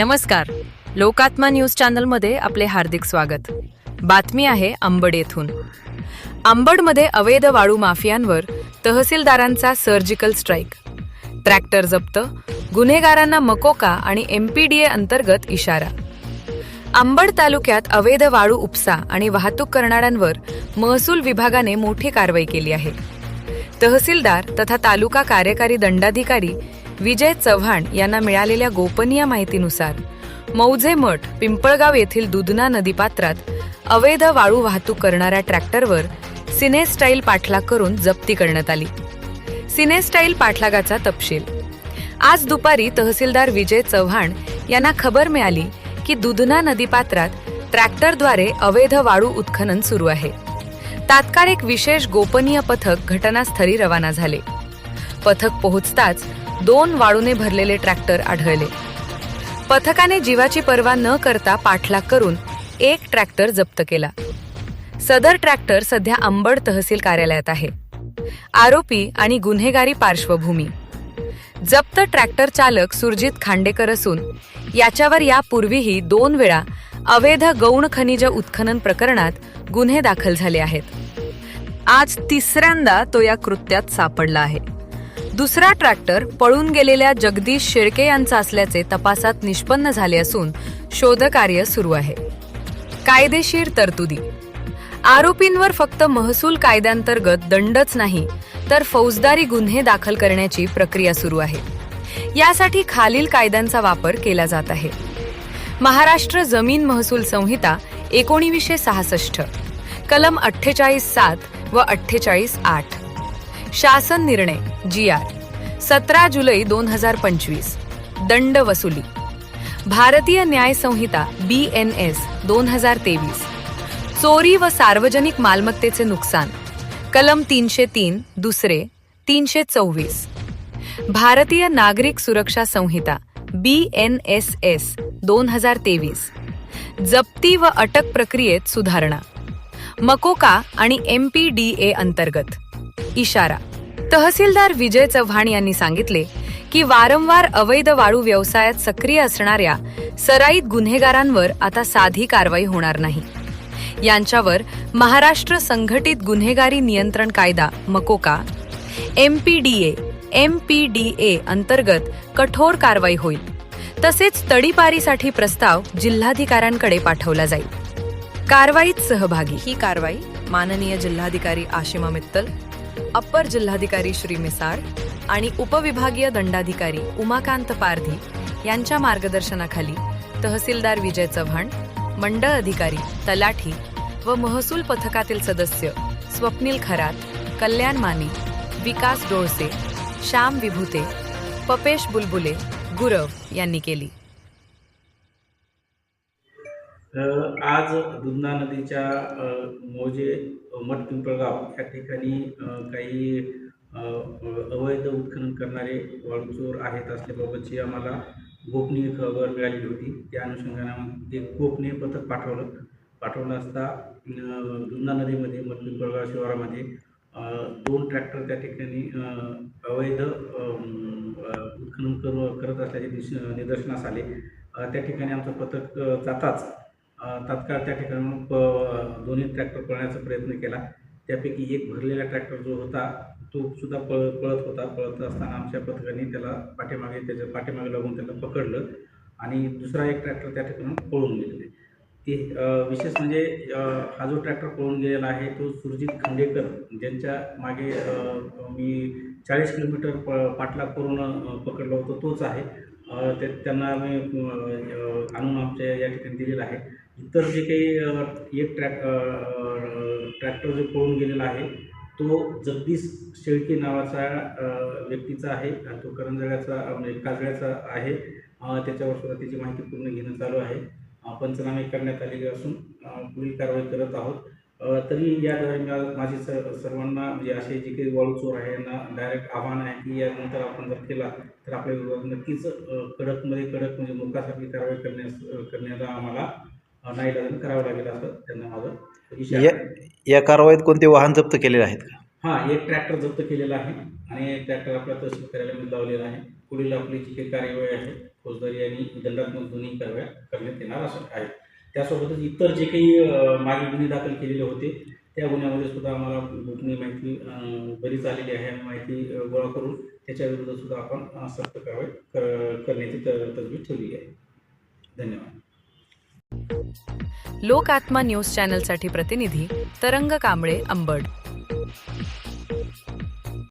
नमस्कार. लोकात्मा न्यूज चॅनलमध्ये आपले हार्दिक स्वागत. बातमी आहे अंबड येथून. अंबडमध्ये अवैध वाळू माफियांवर तहसीलदारांचा सर्जिकल स्ट्राईक ट्रॅक्टर जप्त गुन्हेगारांना मकोका आणि एमपीडीए अंतर्गत इशारा. अंबड तालुक्यात अवैध वाळू उपसा आणि वाहतूक करणाऱ्यांवर महसूल विभागाने मोठी कारवाई केली आहे. तहसीलदार तथा तालुका कार्यकारी दंडाधिकारी विजय चव्हाण यांना मिळालेल्या गोपनीय माहितीनुसार मौजे मठ पिंपळगाव येथील दुधना नदीपात्रात अवैध वाळू वाहतूक करणाऱ्या ट्रॅक्टरवर सिनेस्टाईल पाठलाग करून जप्ती करण्यात आली. सिनेस्टाईल पाठलागाचा तपशील. आज दुपारी तहसीलदार विजय चव्हाण यांना खबर मिळाली की दुधना नदीपात्रात ट्रॅक्टरद्वारे अवैध वाळू उत्खनन सुरू आहे. तात्काळ एक विशेष गोपनीय पथक घटनास्थळी रवाना झाले. पथक पोहोचताच दोन वाळूने भरलेले ट्रॅक्टर आढळले. पथकाने जीवाची पर्वा न करता पाठलाग करून एक ट्रॅक्टर जप्त केला. सदर ट्रॅक्टर सध्या अंबड तहसील कार्यालयात आहे. आरोपी आणि गुन्हेगारी पार्श्वभूमी. जप्त ट्रॅक्टर चालक सुरजित खांडेकर असून याच्यावर यापूर्वीही दोन वेळा अवैध गौण खनिज उत्खनन प्रकरणात गुन्हे दाखल झाले आहेत. आज तिसऱ्यांदा तो या कृत्यात सापडला आहे. दुसरा ट्रॅक्टर पळून गेलेल्या जगदीश शेळके यांचा असल्याचे तपासात निष्पन्न झाले असून शोधकार्य सुरू आहे. कायदेशीर तरतुदी. आरोपींवर फक्त महसूल कायद्यांतर्गत दंडच नाही तर फौजदारी गुन्हे दाखल करण्याची प्रक्रिया सुरू आहे. यासाठी खालील कायद्यांचा वापर केला जात आहे. महाराष्ट्र जमीन महसूल संहिता एकोणीसशे सहासष्ट कलम अठ्ठेचाळीस सात व अठ्ठेचाळीस आठ. शासन निर्णय जी आर. सतरा जुलै दोन हजार पंचवीस. दंड वसुली. भारतीय न्याय संहिता बी एन एस दोन हजार तेवीस. चोरी व सार्वजनिक मालमत्तेचे नुकसान. कलम तीनशे तीन दुसरे तीनशे चोवीस. भारतीय नागरिक सुरक्षा संहिता बी एन एस एस दोन हजार तेवीस. जप्ती व अटक प्रक्रियेत सुधारणा. मकोका आणि एम पी डी ए अंतर्गत. इशारा. तहसीलदार विजय चव्हाण यांनी सांगितले की वारंवार अवैध वाळू व्यवसायात सक्रिय असणाऱ्या सराईत गुन्हेगारांवर आता साधी कारवाई होणार नाही. यांच्यावर महाराष्ट्र संघटित गुन्हेगारी नियंत्रण कायदा MCOCA M P D A M P D A अंतर्गत कठोर कारवाई होईल. तसेच तडीपारीसाठी प्रस्ताव जिल्हाधिकाऱ्यांकडे पाठवला जाईल. कारवाईत सहभागी. ही कारवाई माननीय जिल्हाधिकारी आशिमा मित्तल अप्पर जिल्हाधिकारी श्री मिसाळ आणि उपविभागीय दंडाधिकारी उमाकांत पारधी यांच्या मार्गदर्शनाखाली तहसीलदार विजय चव्हाण मंडळ अधिकारी तलाठी व महसूल पथकातील सदस्य स्वप्नील खरात कल्याण माने विकास डोळसे श्याम विभूते पपेश बुलबुले गुरव यांनी केली. आज दुधना नदीच्या मोजे मठपिंपळगाव या ठिकाणी काही अवैध उत्खनन करणारे वाळूचोर आहेत असल्याबाबतची आम्हाला गोपनीय खबर मिळालेली होती. त्या अनुषंगाने एक गोपनीय पथक पाठवलं. पाठवलं असता दुधना नदीमध्ये मठपिंपळगाव शिवारामध्ये दोन ट्रॅक्टर त्या ठिकाणी अवैध उत्खनन करू करत असल्याचे निदर्शनास आले. त्या ठिकाणी आमचं पथक जाताच तात्काळ त्या ठिकाणी प दोन्ही ट्रॅक्टर पळण्याचा प्रयत्न केला. त्यापैकी एक भरलेला ट्रॅक्टर जो होता तो सुद्धा पळ पळत होता. पळत असताना आमच्या पथकाने त्याला पाठीमागे त्याच्या पाठीमागे लागून त्याला पकडलं आणि दुसरा एक ट्रॅक्टर त्या ठिकाणी पळून गेलेले ते विशेष म्हणजे हा जो ट्रॅक्टर पळून गेलेला आहे तो सुरजित खांडेकर ज्यांच्या मागे मी चाळीस किलोमीटर प पाठलाग करून पकडला होता तोच आहे. ते त्यांना आम्ही आणून आमच्या या ठिकाणी दिलेला आहे. इतर जे काही एक ट्रॅक ट्रॅक्टर जो पळून गेलेला आहे तो जगदीश शेळके नावाचा व्यक्तीचा आहे आणि तो करंजळ्याचा म्हणजे काजळ्याचा आहे. त्याच्यावर सुद्धा त्याची माहिती पूर्ण घेणं चालू आहे. पंचनामे करण्यात आलेले असून पुढील कारवाई करत आहोत. तरी या दरम्यान माझी स सर्वांना म्हणजे असे जे काही वॉल चोर आहे यांना डायरेक्ट आव्हान आहे की यानंतर आपण जर केला तर आपल्या विरोधात नक्कीच कडकमध्ये कडक म्हणजे मुकासारखी कारवाई करण्यास करण्याला आम्हाला लागेल करावं लागेल असं त्यांना माझं या. या कारवाईत कोणते वाहन जप्त केलेले आहेत का? हां एक ट्रॅक्टर जप्त केलेला आहे आणि ट्रॅक्टर आपल्या तहसील कार्यालयामध्ये लावलेला आहे. पुढील आपली जी काही कार्यवाही आहे फौजदारी आणि दंडात्मक दोन्ही कारवाया करण्यात येणार असं आहे. त्यासोबतच इतर जे काही मागे गुन्हे दाखल केलेले होते त्या गुन्ह्यामध्ये सुद्धा आम्हाला गोपनीय माहिती बरीच आलेली आहे आणि माहिती गोळा करून त्याच्याविरुद्ध सुद्धा आपण सक्त कारवाई कर- करण्याची त- तजवीज ठेवलेली आहे. धन्यवाद. लोक आत्मा न्यूज चॅनलसाठी प्रतिनिधी तरंग कांबळे अंबड.